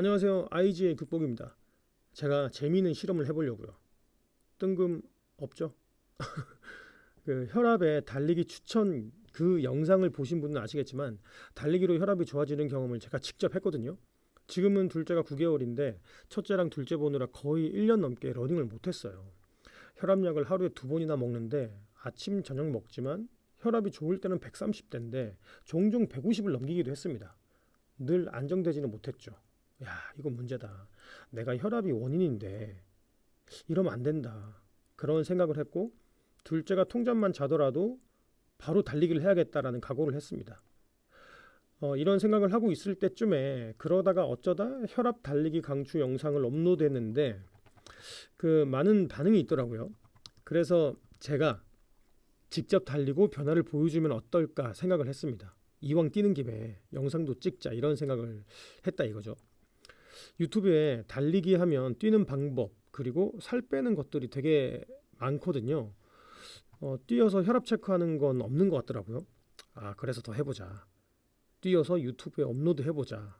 안녕하세요. IG의 극복입니다. 제가 재미있는 실험을 해보려고요. 뜬금 없죠? 그 혈압에 달리기 추천 그 영상을 보신 분은 아시겠지만 달리기로 혈압이 좋아지는 경험을 제가 직접 했거든요. 지금은 둘째가 9개월인데 첫째랑 둘째 보느라 거의 1년 넘게 러닝을 못했어요. 혈압약을 하루에 두 번이나 먹는데 아침 저녁 먹지만 혈압이 좋을 때는 130대인데 종종 150을 넘기기도 했습니다. 늘 안정되지는 못했죠. 야, 이거 문제다. 내가 혈압이 원인인데 이러면 안 된다. 그런 생각을 했고 둘째가 통잠만 자더라도 바로 달리기를 해야겠다라는 각오를 했습니다. 어, 이런 생각을 하고 있을 때쯤에 그러다가 어쩌다 혈압 달리기 강추 영상을 업로드했는데 그 많은 반응이 있더라고요. 그래서 제가 직접 달리고 변화를 보여주면 어떨까 생각을 했습니다. 이왕 뛰는 김에 영상도 찍자 이런 생각을 했다 이거죠. 유튜브에 달리기 하면 뛰는 방법 그리고 살 빼는 것들이 되게 많거든요. 어, 뛰어서 혈압 체크하는 건 없는 것 같더라고요. 아 그래서 더 해보자. 뛰어서 유튜브에 업로드 해보자.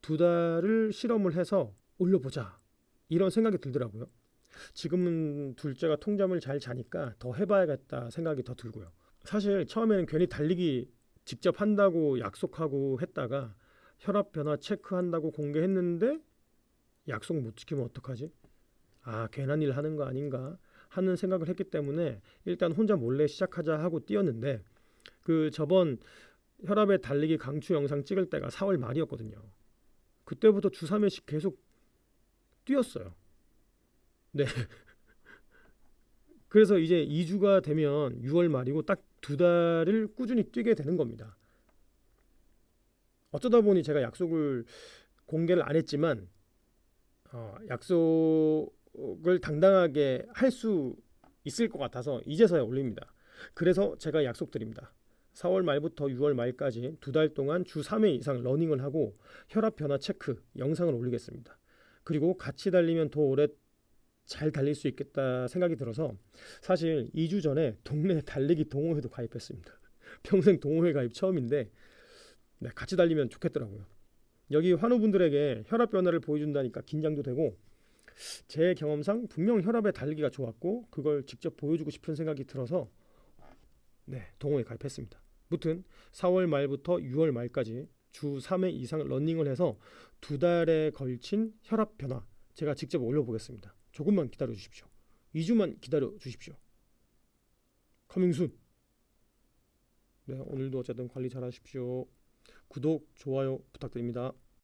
두 달을 실험을 해서 올려보자. 이런 생각이 들더라고요. 지금은 둘째가 통잠을 잘 자니까 더 해봐야겠다 생각이 더 들고요. 사실 처음에는 괜히 달리기 직접 한다고 약속하고 했다가 혈압 변화 체크한다고 공개했는데 약속 못 지키면 어떡하지? 아 괜한 일 하는 거 아닌가 하는 생각을 했기 때문에 일단 혼자 몰래 시작하자 하고 뛰었는데 그 저번 혈압에 달리기 강추 영상 찍을 때가 4월 말이었거든요. 그때부터 주 3회씩 계속 뛰었어요. 네. 그래서 이제 2주가 되면 6월 말이고 딱 두 달을 꾸준히 뛰게 되는 겁니다. 어쩌다 보니 제가 약속을 공개를 안 했지만 어, 약속을 당당하게 할 수 있을 것 같아서 이제서야 올립니다. 그래서 제가 약속드립니다. 4월 말부터 6월 말까지 두 달 동안 주 3회 이상 러닝을 하고 혈압 변화 체크 영상을 올리겠습니다. 그리고 같이 달리면 더 오래 잘 달릴 수 있겠다 생각이 들어서 사실 2주 전에 동네 달리기 동호회도 가입했습니다. 평생 동호회 가입 처음인데 네, 같이 달리면 좋겠더라고요. 여기 환우분들에게 혈압 변화를 보여준다니까 긴장도 되고 제 경험상 분명 혈압에 달리기가 좋았고 그걸 직접 보여주고 싶은 생각이 들어서 네 동호회 가입했습니다. 무튼 4월 말부터 6월 말까지 주 3회 이상 러닝을 해서 두 달에 걸친 혈압 변화 제가 직접 올려보겠습니다. 조금만 기다려 주십시오. 2주만 기다려 주십시오. 커밍순. 네, 오늘도 어쨌든 관리 잘 하십시오. 구독, 좋아요 부탁드립니다.